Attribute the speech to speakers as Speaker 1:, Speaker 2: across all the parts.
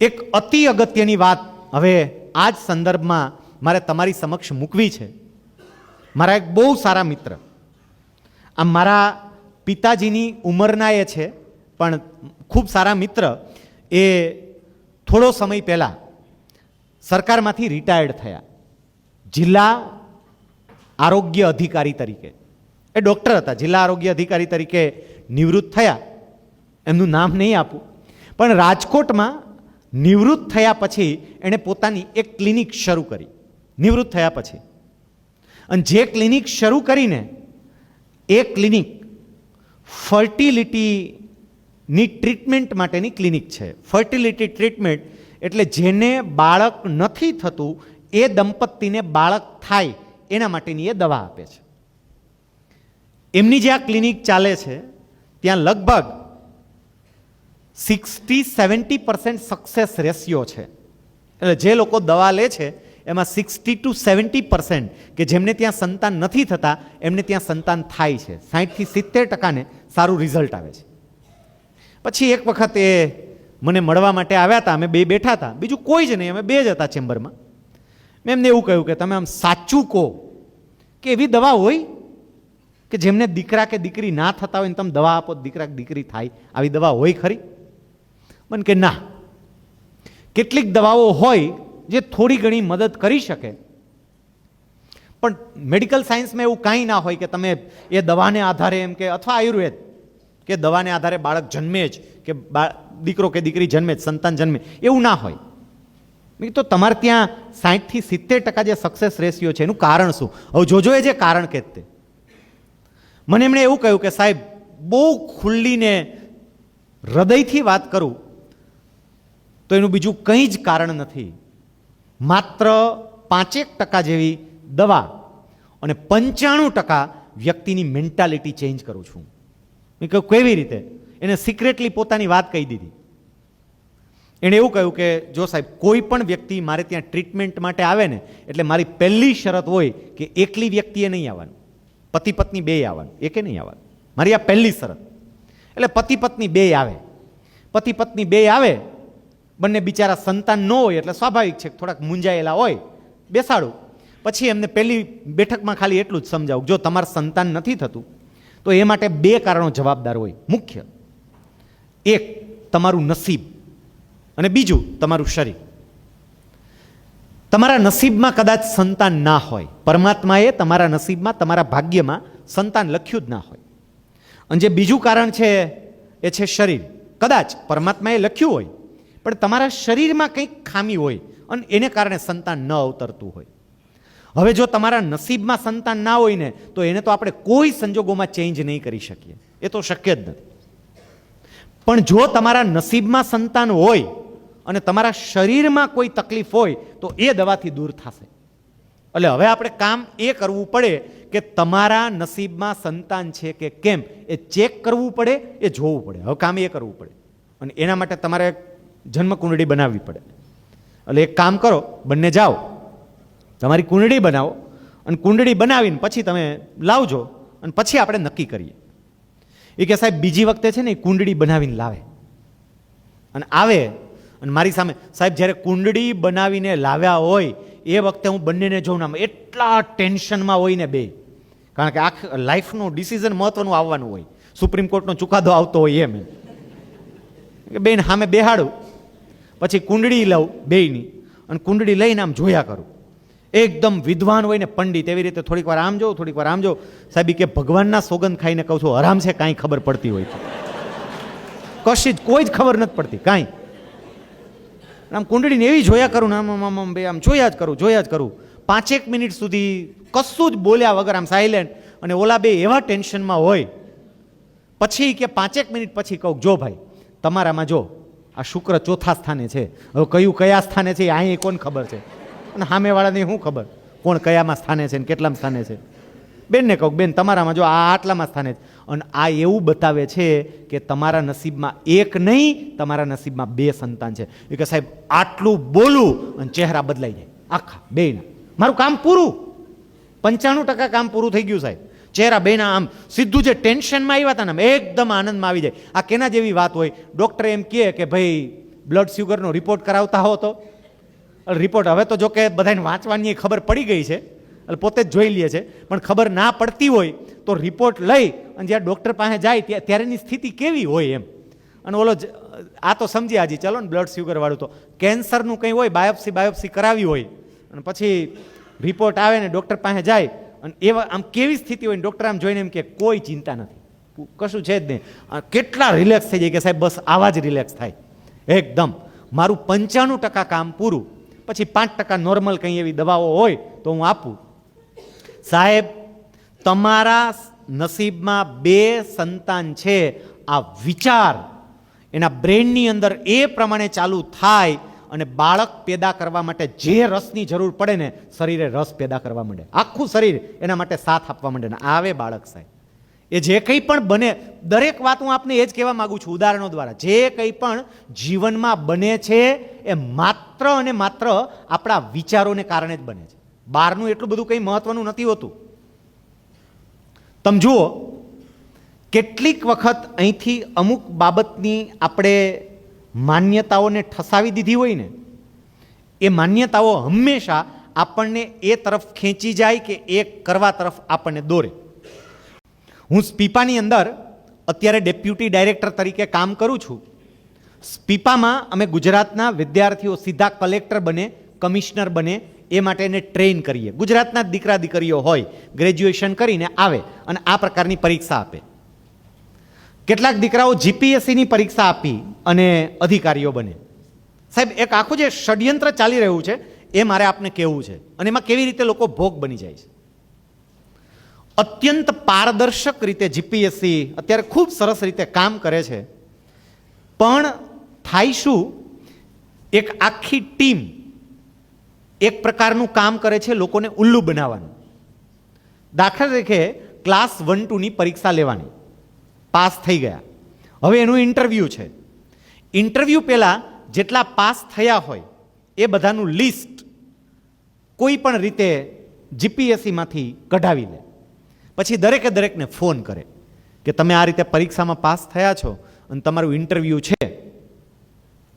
Speaker 1: એક અતિ અગત્યની વાત હવે આ જ સંદર્ભમાં મારે તમારી સમક્ષ મૂકવી છે. મારા એક બહુ સારા મિત્ર. આ મારા પિતાજીની ઉંમરના એ છે, પણ ખૂબ સારા મિત્ર એ થોડો સમય પહેલાં સરકારમાંથી રિટાયર્ડ થયા. જિલ્લા આરોગ્ય અધિકારી તરીકે. એ ડૉક્ટર હતા, જિલ્લા આરોગ્ય અધિકારી તરીકે નિવૃત્ત થયા. એમનું નામ નહીં આપું. પણ રાજકોટમાં નિવૃત્ત થયા પછી એણે પોતાની એક ક્લિનિક શરૂ કરી. નિવૃત્ત થયા પછી. અને જે ક્લિનિક શરૂ કરીને એ ક્લિનિક ફર્ટિલિટીની ટ્રીટમેન્ટ માટેની ક્લિનિક છે. ફર્ટિલિટી ટ્રીટમેન્ટ એટલે જેને બાળક નથી થતું, એ દંપતીને બાળક થાય એના માટેની એ દવા આપે છે. એમની જે આ ક્લિનિક ચાલે છે, ત્યાં લગભગ sixty, seventy percent success ratio છે. એટલે જે લોકો દવા લે છે, એમાં સિક્સટી ટુ સેવન્ટી પર્સન્ટ કે જેમને ત્યાં સંતાન નથી થતા, એમને ત્યાં સંતાન થાય છે. સાહીઠથી સિત્તેર ટકાને સારું રિઝલ્ટ આવે છે. પછી એક વખત એ મને મળવા માટે આવ્યા હતા, અમે બે બેઠા હતા. બીજું કોઈ જ નહીં, અમે બે જ હતા ચેમ્બરમાં. મેં એમને એવું કહ્યું કે તમે આમ સાચું કહો કે એવી દવા હોય કે જેમને દીકરા કે દીકરી ના થતા હોય ને તમે દવા આપો, દીકરા કે દીકરી થાય, આવી દવા હોય ખરી? મને કે ના. કેટલીક દવાઓ હોય જે થોડી ઘણી મદદ કરી શકે. પણ મેડિકલ સાયન્સમાં એવું કાંઈ ના હોય કે તમે એ દવાને આધારે એમ કે અથવા આયુર્વેદ, કે દવાને આધારે બાળક જન્મે જ, કે દીકરો કે દીકરી જન્મે જ, સંતાન જન્મે, એવું ના હોય. તો તમારે ત્યાં સાહીઠથી સિત્તેર ટકા જે સક્સેસ રેશિયો છે એનું કારણ શું? હવે જોજો એ જે કારણ કે તે. મને એમણે એવું કહ્યું કે સાહેબ, બહુ ખુલ્લીને હૃદયથી વાત કરું તો એનું બીજું કંઈ જ કારણ નથી. માત્ર પાંચેક ટકા જેવી દવા અને પંચાણું ટકા વ્યક્તિની મેન્ટાલિટી ચેન્જ કરું છું. મેં કહ્યું, કેવી રીતે? એને સિક્રેટલી પોતાની વાત કહી દીધી. એણે એવું કહ્યું કે, જો સાહેબ, કોઈ પણ વ્યક્તિ મારે ત્યાં ટ્રીટમેન્ટ માટે આવે ને, એટલે મારી પહેલી શરત હોય કે એકલી વ્યક્તિએ નહીં આવવાનું. પતિ પત્ની બે આવવાનું. એકે નહીં આવવાનું. મારી આ પહેલી શરત. એટલે પતિ પત્ની બે આવે. પતિ પત્ની બે આવે બંને બિચારા સંતાન ન હોય એટલે સ્વાભાવિક છે થોડાક મૂંઝાયેલા હોય. બેસાડું. પછી એમને પહેલી બેઠકમાં ખાલી એટલું જ સમજાવું. જો તમારે સંતાન નથી થતું, તો એ માટે બે કારણો જવાબદાર હોય. મુખ્ય, એક, તમારું નસીબ અને બીજું, તમારું શરીર. તમારા નસીબમાં કદાચ સંતાન ના હોય. પરમાત્માએ તમારા નસીબમાં, તમારા ભાગ્યમાં સંતાન લખ્યું જ ના હોય. અને જે બીજું કારણ છે, એ છે શરીર. કદાચ પરમાત્માએ લખ્યું હોય પણ તમારા શરીરમાં કંઈક ખામી હોય અને એને કારણે સંતાન ન અવતરતું હોય. હવે જો તમારા નસીબમાં સંતાન ના હોય ને, તો એને તો આપણે કોઈ સંજોગોમાં ચેન્જ નહીં કરી શકીએ. એ તો શક્ય જ નથી. પણ જો તમારા નસીબમાં સંતાન હોય અને તમારા શરીરમાં કોઈ તકલીફ હોય, તો એ દવાથી દૂર થશે. એટલે હવે આપણે કામ એ કરવું પડે કે તમારા નસીબમાં સંતાન છે કે કેમ, એ ચેક કરવું પડે, એ જોવું પડે. હવે કામ એ કરવું પડે. અને એના માટે તમારે જન્મ કુંડળી બનાવવી પડે. એટલે એક કામ કરો, બંને જાઓ. તમારી કુંડળી બનાવો અને કુંડળી બનાવીને પછી તમે લાવજો અને પછી આપણે નક્કી કરીએ. એ કે સાહેબ, બીજી વખતે છે ને એ કુંડળી બનાવીને લાવે. અને આવે અને મારી સામે, સાહેબ, જ્યારે કુંડળી બનાવીને લાવ્યા હોય, એ વખતે હું બંનેને જોઉં ના એટલા ટેન્શનમાં હોય ને બે. કારણ કે આખ, લાઈફનું ડિસિઝન મહત્વનું આવવાનું હોય. સુપ્રીમ કોર્ટનો ચુકાદો આવતો હોય એમ. કે બેન, સામે બેહાડું. પછી કુંડળી લઉં બેયની અને કુંડળી લઈને આમ જોયા કરું. એકદમ વિદ્વાન હોય ને પંડિત, એવી રીતે થોડીક વાર આમ જોઉં, થોડીક વાર આમ જોઉં. સાહેબ કે ભગવાનના સોગંદ ખાઈને કહું છું, આરામ છે, કાંઈ ખબર પડતી હોય કશી જ કોઈ જ ખબર નથી પડતી, કાંઈ. આમ કુંડળીને એવી જોયા કરું ને, આમ આમ આમ આમ જોયા જ કરું, જોયા જ કરું. પાંચેક મિનિટ સુધી કશું જ બોલ્યા વગર આમ સાયલેન્ટ અને ઓલા બે એવા ટેન્શનમાં હોય. પછી કે પાંચેક મિનિટ પછી કહું, જો ભાઈ, તમારામાં જો આ શુક્ર ચોથા સ્થાને છે. હવે કયું કયા સ્થાને છે અહીં કોણ ખબર છે? અને સામેવાળાને શું ખબર? કોણ કયામાં સ્થાને છે ને કેટલામાં સ્થાને છે? બેનને કહું, બેન, તમારામાં જો આ આટલામાં સ્થાને છે. અને આ એવું બતાવે છે કે તમારા નસીબમાં એક નહીં, તમારા નસીબમાં બે સંતાન છે. એ કે સાહેબ, આટલું બોલું અને ચહેરા બદલાઈ જાય. આખા બેના મારું કામ પૂરું. પંચાણું ટકા કામ પૂરું થઈ ગયું સાહેબ. ચહેરા બેના આમ સીધું જે ટેન્શનમાં આવ્યા હતા ને એકદમ આનંદમાં આવી જાય. આ કેના જેવી વાત હોય? ડૉક્ટર એમ કહે કે ભાઈ બ્લડ શુગરનો રિપોર્ટ કરાવતા હો તો. રિપોર્ટ હવે તો જો કે બધાને વાંચવાની ખબર પડી ગઈ છે. એટલે પોતે જ જોઈ લે છે. પણ ખબર ના પડતી હોય તો રિપોર્ટ લઈ અને જ્યાં ડૉક્ટર પાસે જાય ત્યાં ત્યારેની સ્થિતિ કેવી હોય એમ. અને ઓલો આ તો સમજી આજી ચલો ને બ્લડ શુગરવાળું તો. કેન્સરનું કંઈ હોય, બાયોપ્સી બાયોપ્સી કરાવી હોય. અને પછી રિપોર્ટ આવે ને ડૉક્ટર પાસે જાય. અને એવા આમ કેવી સ્થિતિ હોય ડૉક્ટર આમ જોઈને એમ કે કોઈ ચિંતા નથી. કશું છે જ નહીં. કેટલા રિલેક્સ થઈ જાય કે સાહેબ, બસ આવા જ રિલેક્સ થાય. એકદમ. મારું પંચાણું ટકા કામ પૂરું. પછી પાંચ ટકા નોર્મલ કંઈ એવી દવાઓ હોય તો હું આપું. સાહેબ, તમારા નસીબમાં બે સંતાન છે. આ વિચાર એના બ્રેનની અંદર એ પ્રમાણે ચાલુ થાય અને બાળક પેદા કરવા માટે જે રસની જરૂર પડે ને, શરીરે રસ પેદા કરવા માંડે. આખું શરીર એના માટે સાથ આપવા માંડે ને. આવે બાળક સાહેબ. એ જે કંઈ પણ બને, દરેક વાત હું આપને એ જ કહેવા માંગુ છું ઉદાહરણો દ્વારા. જે કંઈ પણ જીવનમાં બને છે, એ માત્ર અને માત્ર આપણા વિચારોને કારણે જ બને છે. બહારનું એટલું બધું કંઈ મહત્વનું નથી હોતું. તમે જુઓ, કેટલીક વખત અહીંથી અમુક બાબતની આપણે માન્યતાઓને ઠસાવી દીધી હોય ને એ માન્યતાઓ હંમેશા આપણને એ તરફ ખેંચી જાય કે એ કરવા તરફ આપણને દોરે. હું સ્પીપાની અંદર અત્યારે ડેપ્યુટી ડાયરેક્ટર તરીકે કામ કરું છું. સ્પીપામાં અમે ગુજરાતના વિદ્યાર્થીઓ સીધા કલેક્ટર બને, કમિશનર બને, એ માટે એને ટ્રેન કરીએ. ગુજરાતના દીકરા દીકરીઓ હોય, ગ્રેજ્યુએશન કરીને આવે અને આ પ્રકારની પરીક્ષા આપે. કેટલાક દીકરાઓ જીપીએસસીની પરીક્ષા આપી અને અધિકારીઓ બને. સાહેબ, એક આખું જે ષડયંત્ર ચાલી રહ્યું છે, એ મારે આપને કહેવું છે. અને એમાં કેવી રીતે લોકો ભોગ બની જાય છે? અત્યંત પારદર્શક રીતે જીપીએસસી અત્યારે ખૂબ સરસ રીતે કામ કરે છે. પણ થાય શું? એક આખી ટીમ એક પ્રકારનું કામ કરે છે લોકોને ઉલ્લુ બનાવવાનું. દાખલા તરીકે, ક્લાસ વન ટુની પરીક્ષા લેવાની. પાસ થઈ ગયા. હવે એનું ઇન્ટરવ્યૂ છે. ઇન્ટરવ્યૂ પહેલાં જેટલા પાસ થયા હોય એ બધાનું લિસ્ટ કોઈ પણ રીતે જીપીએસસીમાંથી કઢાવી લે. પછી દરેકે દરેકને ફોન કરે કે તમે આ રીતે પરીક્ષામાં પાસ થયા છો અને તમારું ઇન્ટરવ્યૂ છે.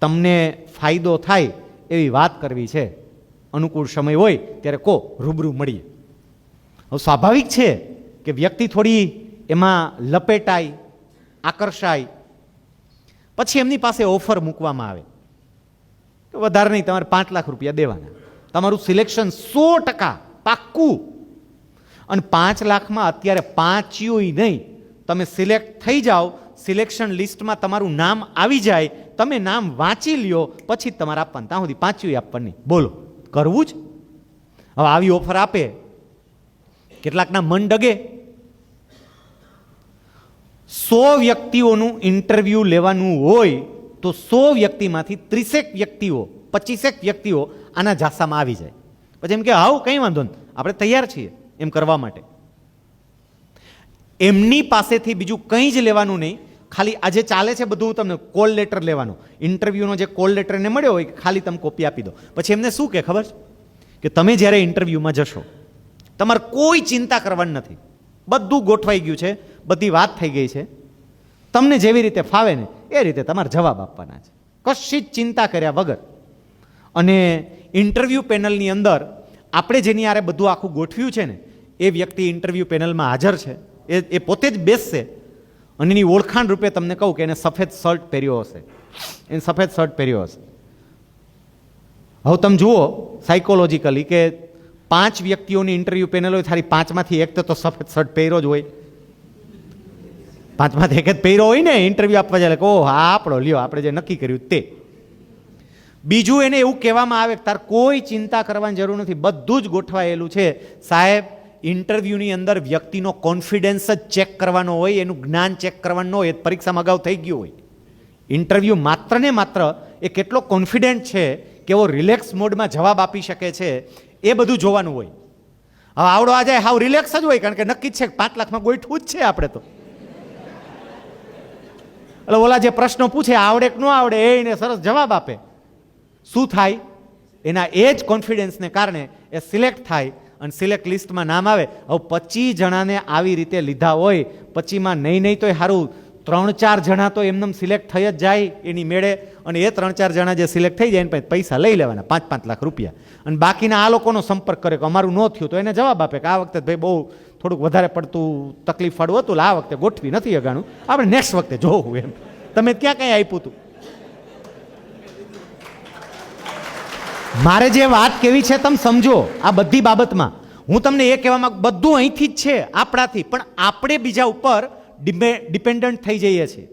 Speaker 1: તમને ફાયદો થાય એવી વાત કરવી છે. અનુકૂળ સમય હોય ત્યારે કો રૂબરૂ મળીએ. હવે સ્વાભાવિક છે કે વ્યક્તિ થોડી એમાં લપેટાય આકર્ષાય. પછી એમની પાસે ઓફર મૂકવામાં આવે. કે વધારે નહીં, તમારે પાંચ લાખ રૂપિયા દેવાના. તમારું સિલેક્શન સો ટકા પાક્કું. અને પાંચ લાખમાં અત્યારે પાંચ્યુંય નહીં. તમે સિલેક્ટ થઈ જાઓ, સિલેક્શન લિસ્ટમાં તમારું નામ આવી જાય, તમે નામ વાંચી લ્યો, પછી તમારે આપવાનું. ત્યાં સુધી પાંચ્યુંય આપવાની બોલો, કરવું જ? હવે આવી ઓફર આપે. કેટલાકના મન ડગે. સો વ્યક્તિઓનું ઇન્ટરવ્યૂ લેવાનું હોય તો સો વ્યક્તિમાંથી ત્રીસેક વ્યક્તિઓ, પચીસેક વ્યક્તિઓ આના ઝાસામાં આવી જાય. પછી એમ કે આવું કંઈ વાંધો નહીં આપણે તૈયાર છીએ એમ કરવા માટે. એમની પાસેથી બીજું કંઈ જ લેવાનું નહીં. ખાલી આજે ચાલે છે બધું તમને કોલ લેટર લેવાનો. ઇન્ટરવ્યૂનો જે કોલ લેટર એને મળ્યો હોય, ખાલી તમે કોપી આપી દો. પછી એમને શું કે ખબર? છે કે તમે જ્યારે ઇન્ટરવ્યૂમાં જશો, તમારે કોઈ ચિંતા કરવાની નથી. બધું ગોઠવાઈ ગયું છે, બધી વાત થઈ ગઈ છે. તમને જેવી રીતે ફાવે ને, એ રીતે તમારે જવાબ આપવાના છે. કશી જ ચિંતા કર્યા વગર. અને ઇન્ટરવ્યૂ પેનલની અંદર આપણે જેની આરે બધું આખું ગોઠવ્યું છે ને, એ વ્યક્તિ ઇન્ટરવ્યૂ પેનલમાં હાજર છે. એ એ પોતે જ બેસશે. અને એની ઓળખાણ રૂપે તમને કહું કે એને સફેદ શર્ટ પહેર્યો હશે. એને સફેદ શર્ટ પહેર્યો હશે. હવે તમે જુઓ સાયકોલોજીકલી કે પાંચ વ્યક્તિઓની ઇન્ટરવ્યૂ પેનલ હોય તારી પાંચમાંથી એક તો સફેદ શર્ટ પહેરો જ હોય. પાંચમાંથી એક જ પહેરો હોય ને ઇન્ટરવ્યૂ આપવા જાય ઓહ, આ આપણો, લ્યો, આપણે જે નક્કી કર્યું તે. બીજું એને એવું કહેવામાં આવે તાર કોઈ ચિંતા કરવાની જરૂર નથી, બધું જ ગોઠવાયેલું છે. સાહેબ ઇન્ટરવ્યૂની અંદર વ્યક્તિનો કોન્ફિડન્સ જ ચેક કરવાનો હોય, એનું જ્ઞાન ચેક કરવાનું હોય, એ પરીક્ષામાં અગાઉ થઈ ગયું હોય. ઇન્ટરવ્યૂ માત્ર ને માત્ર એ કેટલો કોન્ફિડન્ટ છે કેવો રિલેક્સ મોડમાં જવાબ આપી શકે છે. એ બધું જોવાનું હોય. હવે આવડો આ જાય, હાવ રિલેક્સ જ હોય, કારણ કે નક્કી છે પાંચ લાખમાં ગોઠવું જ છે આપણે તો. એટલે ઓલા જે પ્રશ્નો પૂછે, આવડે કે ન આવડે એને સરસ જવાબ આપે. શું થાય? એના એ જ કોન્ફિડન્સને કારણે એ સિલેક્ટ થાય અને સિલેક્ટ લિસ્ટમાં નામ આવે. હવે પચીસ જણાને આવી રીતે લીધા હોય પચીમાં નહીં નહીં તોય સારું ત્રણ ચાર જણા તો એમને સિલેક્ટ થઈ જ જાય એની મેળે. અને એ ત્રણ ચાર જણા જે સિલેક્ટ થઈ જાય એને પૈસા લઈ લેવાના, પાંચ પાંચ લાખ રૂપિયા. અને બાકીના આ લોકોનો સંપર્ક કરે કે અમારું ન થયું તો એને જવાબ આપે કે આ વખતે ભાઈ બહુ થોડુંક વધારે પડતું તકલીફવાળું હતું એટલે આ વખતે ગોઠવી નથી અગાણું. આપણે નેક્સ્ટ વખતે જોવું એમ. તમે ક્યાં કંઈ આપ્યું હતું? મારે જે વાત કેવી છે તમે સમજો આ બધી બાબતમાં. હું તમને એ કહેવા માંગુ, બધું અહીંથી જ છે આપણાથી, પણ આપણે બીજા ઉપર ડિપેન્ડન્ટ થઈ જઈએ છીએ.